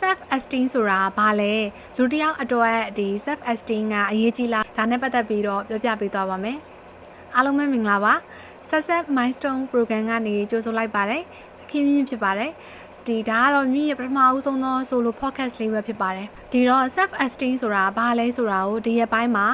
self esteem ဆိုတာဘာလဲလူတစ်ယောက်အတွက်ဒီ self esteem ကအရေးကြီးလားဒါနဲ့ပတ်သက်ပြီးတော့ပြောပြပေးသွားပါမယ်အားလုံးပဲမင်္ဂလာပါ Success Milestone Program ကနေကြိုဆိုလိုက်ပါတယ်ခင်မြင့်ဖြစ်ပါတယ်ဒီဒါကတော့မြင့်ရဲ့ပထမအဦးဆုံးသော solo podcast လေးပဲဖြစ်ပါတယ်ဒီတော့ self esteem ဆိုတာဘာလဲဆိုတာကိုဒီရက်ပိုင်းမှာ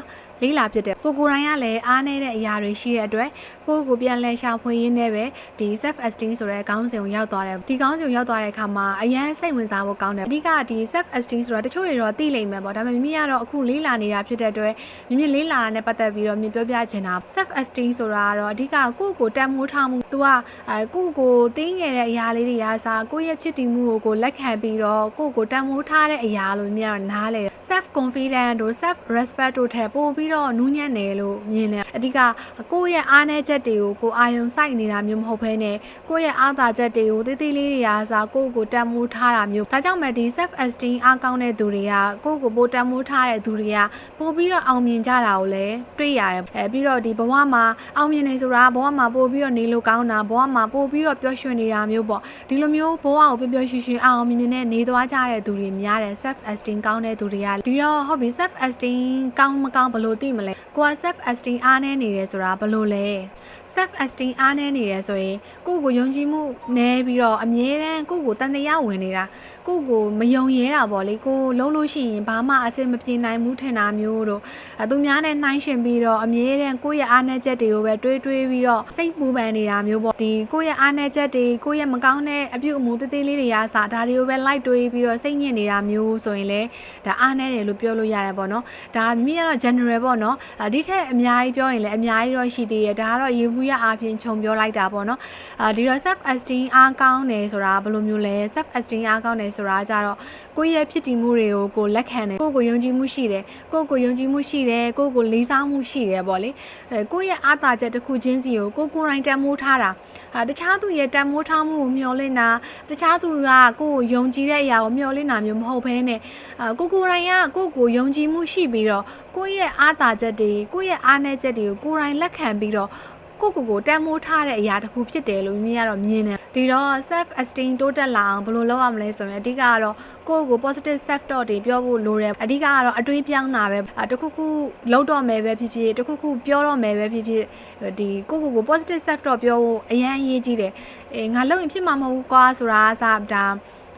လေးလာဖြစ်တယ်ကိုကိုရိုင်းကလည်းအားနည်းတဲ့အရာတွေရှိတဲ့အတွက်ကိုကိုပြန်လဲရှာဖွေရင်းနဲ့ပဲဒီ self esteem ဆိုတဲ့ခေါင်းစဉ်ကိုရောက်သွားတယ်ဒီခေါင်းစဉ်ကိုရောက်သွားတဲ့အခါမှာအရန်စိတ်ဝင်စားဖို့ကောင်းတယ်အဓိကဒီ self esteem ဆိုတာတချို့တွေတော့သိလိမ့်မယ်ပေါ့ဒါပေမဲ့မိမိကတော့အခုလေးလာနေတာဖြစ်တဲ့အတွက်မိမိလေးလာတာနဲ့ပတ်သက်ပြီးတော့မြင်ပြောပြချင်တာ self esteem ဆိုတာကတော့အဓိကကိုကိုတန်မိုးထားမှု तू ကအဲကိုကိုတင်းငယ်တဲ့အရာလေးတွေအားစားကိုရဲ့ဖြစ်တည်မှုကိုကိုလက်ခံပြီးတော့ကိုကိုတန်မိုးထားတဲ့အရာလို့မြင်တော့နားလေ self confidence တို့ self respect တို့ထက်ပိုပြီးတော့နူးညံ့တယ်လို့မြင်တယ်အဓိကကိုယ့်ရဲ့အားနည်းချက်တွေကိုကိုအာယုံစိုက်နေတာမျိုးမဟုတ်ဘဲနဲ့ကိုယ့်ရဲ့အားသာချက်တွေကိုတေးသေးလေးတွေအားစားကိုယ့်ကိုတန်မိုးထားတာမျိုးဒါကြောင့်မဲ့ဒီ self esteem အားကောင်းတဲ့သူတွေကကိုယ့်ကိုပိုတန်မိုးထားတဲ့သူတွေကပိုပြီးတော့အောင်မြင်ကြတာကိုလည်းတွေ့ရတယ်အဲပြီးတော့ဒီဘဝမှာအောင်မြင်နေဆိုတာဘဝမှာပိုပြီးတော့နေလို့ကောင်းတာဘဝမှာပိုပြီးတော့ပျော်ရွှင်နေတာမျိုးပေါ့ဒီလိုမျိုးဘဝကိုပျော်ပျော်ရွှင်ရွှင်အောင်မြင်မြင်နဲ့နေသွားကြတဲ့သူတွေများတယ် self esteem ကောင်းတဲ့သူတွေကဒီတော့ဟုတ်ပြီ self esteem ကောင်းမကောင်းဘယ်လိုသိမလဲကိုက self esteem အားနည်းနေတယ်ဆိုတာဘယ်လိုလဲ self esteem အားနည်းနေတယ်ဆိုရင်ကိုယ့်ကိုယုံကြည်မှုနည်းပြီးတော့အမြဲတမ်းကိုယ့်ကိုတန်တရားဝင်နေတာကိုယ့်ကိုမယုံရဲတာပေါ့လေကိုလုံးလို့ရှိရင်ဘာမှအဆင်မပြေနိုင်ဘူးထင်တာမျိုးတို့အဲသူများနဲ့နှိုင်းရှင်ပြီးတော့အမြဲတမ်းကိုယ့်ရဲ့အားနည်းချက်တွေကိုပဲတွေးတွေးပြီးတော့စိတ်ပူပန်နေတာမျိုးပေါ့ဒီကိုယ့်ရဲ့အားနည်းချက်တွေကိုယ့်ရဲ့မကောင်းတဲ့အပြုအမူသေးသေးလေးတွေရစားဒါတွေကိုပဲလိုက်တွေးပြီးတော့စိတ်ညစ်နေတာမျိုးဆိုရင်လည်းဒါအားနည်းတယ်လို့ပြောလို့ရတယ်ပေါ့နော်ဒါမြင်ရတော့ general ပေါ့နော်ဒီထက်အများကြီးပြောရင်လည်းအများကြီးတော့ရှိသေးတယ်ဒါကတော့ရေဘူးရအားဖြင့်ခြုံပြောလိုက်တာပေါ့နော်အာဒီတော့ self esteem အားကောင်းတယ်ဆိုတာဘယ်လိုမျိုးလဲ self esteem အားကောင်းတယ်ဆိုတာကြတော့ကိုယ့်ရဲ့ဖြစ်တည်မှုတွေကိုကိုလက်ခံတယ်ကိုယ့်ကိုယုံကြည်မှုရှိတယ်ကိုယ့်ကိုယုံကြည်မှုရှိတယ်ကိုယ့်ကိုလေးစားမှုရှိတယ်ပေါ့လေအဲကိုယ့်ရဲ့အားသာချက်တစ်ခုချင်းစီကိုကိုကိုယ်တိုင်တန်မိုးထားတာအာတခြားသူရဲ့တန်မိုးထားမှုကိုမျှော်လင့်တာတခြားသူကကိုယ့်ကိုယုံကြည်တဲ့အရာကိုမျှော်လင့်တာမျိုးမဟုတ်ဘဲနဲ့အာကိုကိုယ်တိုင်ကကိုယ့်ကိုယုံကြည်မှုရှိပြီးတော့ကိုယ့်ရဲ့အားသာချက်တွေကိုယ့်ရဲ့အားနည်းချက်တွေကိုကိုယ်တိုင်လက်ခံပြီးတော့ကိုကိုကိုတန်မိုးထားတဲ့အရာတစ်ခုဖြစ်တယ်လို့မြင်ရတော့မြင်တယ်ဒီတော့ self esteem တိုးတက်လာအောင်ဘယ်လိုလုပ်ရမလဲဆိုရင်အဓိကကတော့ကိုယ့်ကို positive self talk တွေပြောဖို့လိုတယ်အဓိကကတော့အတွေးပြောင်းတာပဲတခုခုလုပ်တော့မယ်ပဲဖြစ်ဖြစ်တခုခုပြောတော့မယ်ပဲဖြစ်ဖြစ်ဒီကိုကိုကို positive self talk ပြောဖို့အရန်အရေးကြီးတယ်အေးငါလုပ်ရင်ဖြစ်မှာမဟုတ်ဘူးကွာဆိုတာအစဒါ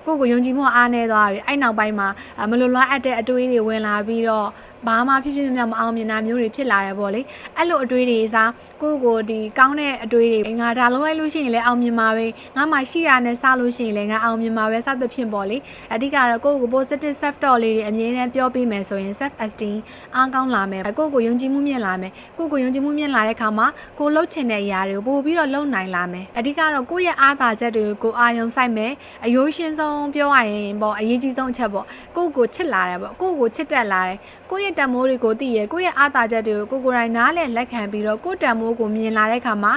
ကိုကိုယုံကြည်မှုအားနည်းသွားပြီအဲ့နောက်ပိုင်းမှာမလိုလားအပ်တဲ့အတွေးတွေဝင်လာပြီးတော့ဘာမှဖြစ်ဖြစ်မြတ်မအောင်မြင်တာမျိုးတွေဖြစ်လာတယ်ပေါ့လေအဲ့လိုအတွေးတွေစားကိုကိုဒီကောင်းတဲ့အတွေးတွေငါဒါလုံးလိုက်လို့ရှိရင်လည်းအောင်မြင်မှာပဲငါမှရှိရနဲ့စလို့ရှိရင်လည်းငါအောင်မြင်မှာပဲစသဖြင့်ပေါ့လေအဓိကတော့ကိုကို positive self talk လေးတွေအမြဲတမ်းပြောပေးမယ်ဆိုရင် self esteem အားကောင်းလာမယ်ကိုကိုယုံကြည်မှုမြင့်လာမယ်ကိုကိုယုံကြည်မှုမြင့်လာတဲ့အခါမှာကိုလှုပ်ချင်တဲ့အရာတွေကိုပို့ပြီးတော့လှုပ်နိုင်လာမယ်အဓိကတော့ကိုယ့်ရဲ့အားသာချက်တွေကိုအာယုံစိုက်မယ်အယိုးရှင်းဆုံးပြောရရင်ပေါ့အရေးကြီးဆုံးအချက်ပေါ့ကိုကိုချစ်လာတယ်ပေါ့ကိုကိုချစ်တက်လာတယ်ကိုယ့်ရဲ့တန်မိုးတွေကိုသိရကိုယ့်ရဲ့အားသာချက်တွေကိုကိုကိုယ်တိုင်နားလည်လက်ခံပြီးတော့ကိုယ့်တန်မိုးကိုမြင်လာတဲ့အခါမှာ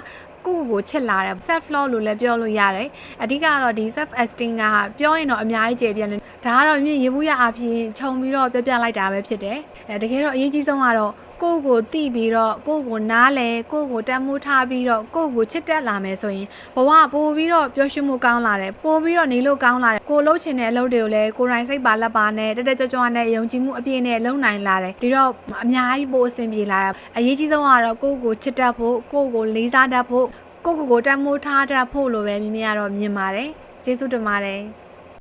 ကိုကိုကိုချစ်လာတယ် self love လို့လည်းပြောလို့ရတယ်အဓိကတော့ဒီ self esteem ကပြောရင်တော့အများကြီးကျေပြည့်တယ်ဒါကတော့မြင့်ရေဘူးရအဖြစ်ခြုံပြီးတော့ပြပြလိုက်တာပဲဖြစ်တယ်အဲတကယ်တော့အရေးကြီးဆုံးကတော့ ကိုကိုတိပြီးတော့ကိုကိုနားလဲကိုကိုတန်မိုးထားပြီးတော့ကိုကိုချစ်တက်လာမယ်ဆိုရင်ဘဝပို့ပြီးတော့ပျော်ရွှင်မှုကောင်းလာတယ်ပို့ပြီးတော့နေလို့ကောင်းလာတယ်ကိုလှုပ်ချင်တဲ့အလုပ်တွေကိုလည်းကိုယ်တိုင်စိတ်ပါလက်ပါနဲ့တက်တက်ကြွကြွနဲ့ယုံကြည်မှုအပြည့်နဲ့လုပ်နိုင်လာတယ်ဒီတော့အများကြီးပို့အဆင်ပြေလာတယ်အရေးကြီးဆုံးကတော့ကိုကိုချစ်တတ်ဖို့ကိုကိုလေးစားတတ်ဖို့ကိုကိုကိုတန်မိုးထားတတ်ဖို့လိုပဲမိမိကတော့မြင်ပါတယ်ကျေးဇူးတင်ပါတယ်